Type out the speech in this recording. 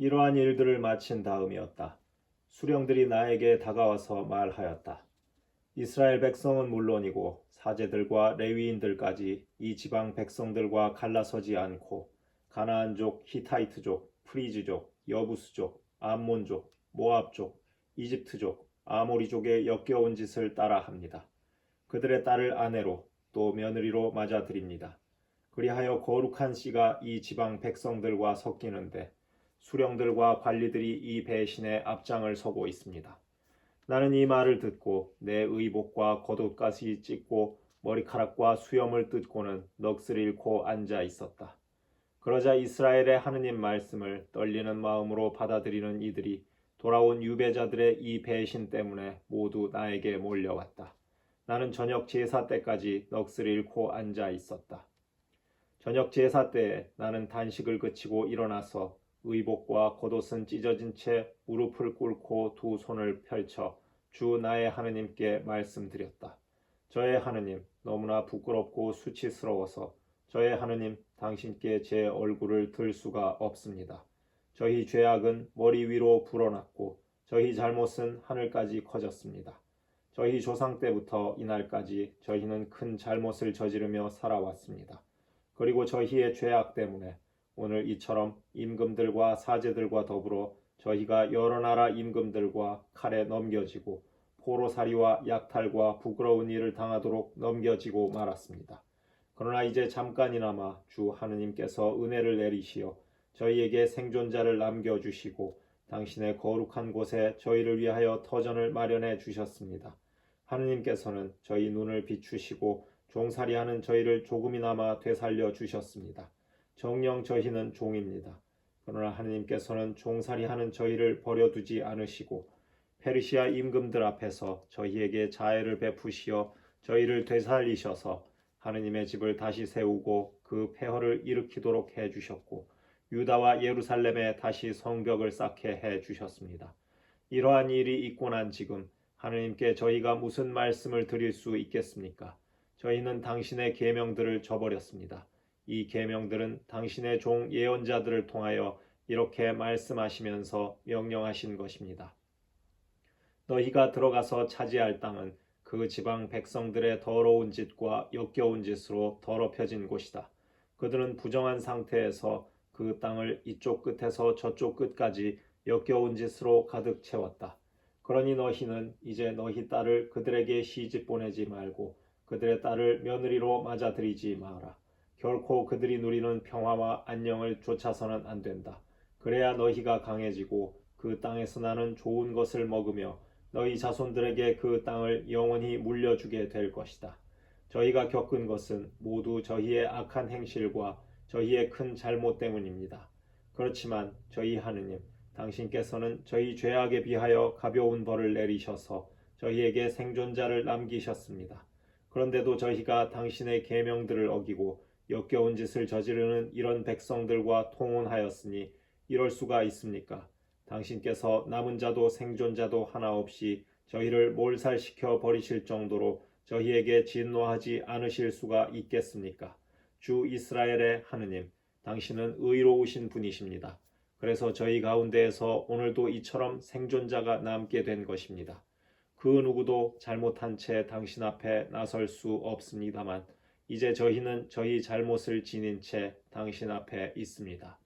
이러한 일들을 마친 다음이었다. 수령들이 나에게 다가와서 말하였다. 이스라엘 백성은 물론이고 사제들과 레위인들까지 이 지방 백성들과 갈라서지 않고 가나안족, 히타이트족, 프리즈족, 여부스족, 암몬족, 모압족, 이집트족, 아모리족의 역겨운 짓을 따라합니다. 그들의 딸을 아내로 또 며느리로 맞아들입니다. 그리하여 거룩한 씨가 이 지방 백성들과 섞이는데 수령들과 관리들이 이 배신에 앞장을 서고 있습니다. 나는 이 말을 듣고 내 의복과 겉옷까지 찢고 머리카락과 수염을 뜯고는 넋을 잃고 앉아 있었다. 그러자 이스라엘의 하느님 말씀을 떨리는 마음으로 받아들이는 이들이 돌아온 유배자들의 이 배신 때문에 모두 나에게 몰려왔다. 나는 저녁 제사 때까지 넋을 잃고 앉아 있었다. 저녁 제사 때에 나는 단식을 그치고 일어나서 의복과 겉옷은 찢어진 채 무릎을 꿇고 두 손을 펼쳐 주 나의 하느님께 말씀드렸다. 저의 하느님 너무나 부끄럽고 수치스러워서 저의 하느님 당신께 제 얼굴을 들 수가 없습니다. 저희 죄악은 머리 위로 불어났고 저희 잘못은 하늘까지 커졌습니다. 저희 조상 때부터 이날까지 저희는 큰 잘못을 저지르며 살아왔습니다. 그리고 저희의 죄악 때문에 오늘 이처럼 임금들과 사제들과 더불어 저희가 여러 나라 임금들과 칼에 넘겨지고 포로살이와 약탈과 부끄러운 일을 당하도록 넘겨지고 말았습니다. 그러나 이제 잠깐이나마 주 하느님께서 은혜를 내리시어 저희에게 생존자를 남겨주시고 당신의 거룩한 곳에 저희를 위하여 터전을 마련해 주셨습니다. 하느님께서는 저희 눈을 비추시고 종살이하는 저희를 조금이나마 되살려 주셨습니다. 정령 저희는 종입니다. 그러나 하느님께서는 종살이하는 저희를 버려두지 않으시고 페르시아 임금들 앞에서 저희에게 자애를 베푸시어 저희를 되살리셔서 하느님의 집을 다시 세우고 그 폐허를 일으키도록 해 주셨고 유다와 예루살렘에 다시 성벽을 쌓게 해 주셨습니다. 이러한 일이 있고 난 지금 하느님께 저희가 무슨 말씀을 드릴 수 있겠습니까? 저희는 당신의 계명들을 저버렸습니다. 이 계명들은 당신의 종 예언자들을 통하여 이렇게 말씀하시면서 명령하신 것입니다. 너희가 들어가서 차지할 땅은 그 지방 백성들의 더러운 짓과 역겨운 짓으로 더럽혀진 곳이다. 그들은 부정한 상태에서 그 땅을 이쪽 끝에서 저쪽 끝까지 역겨운 짓으로 가득 채웠다. 그러니 너희는 이제 너희 딸을 그들에게 시집 보내지 말고 그들의 딸을 며느리로 맞아들이지 마라. 결코 그들이 누리는 평화와 안녕을 쫓아서는 안 된다. 그래야 너희가 강해지고 그 땅에서 나는 좋은 것을 먹으며 너희 자손들에게 그 땅을 영원히 물려주게 될 것이다. 저희가 겪은 것은 모두 저희의 악한 행실과 저희의 큰 잘못 때문입니다. 그렇지만 저희 하느님, 당신께서는 저희 죄악에 비하여 가벼운 벌을 내리셔서 저희에게 생존자를 남기셨습니다. 그런데도 저희가 당신의 계명들을 어기고 역겨운 짓을 저지르는 이런 백성들과 통혼하였으니 이럴 수가 있습니까? 당신께서 남은 자도 생존자도 하나 없이 저희를 몰살시켜 버리실 정도로 저희에게 진노하지 않으실 수가 있겠습니까? 주 이스라엘의 하느님, 당신은 의로우신 분이십니다. 그래서 저희 가운데에서 오늘도 이처럼 생존자가 남게 된 것입니다. 그 누구도 잘못한 채 당신 앞에 나설 수 없습니다만, 이제 저희는 저희 잘못을 지닌 채 당신 앞에 있습니다.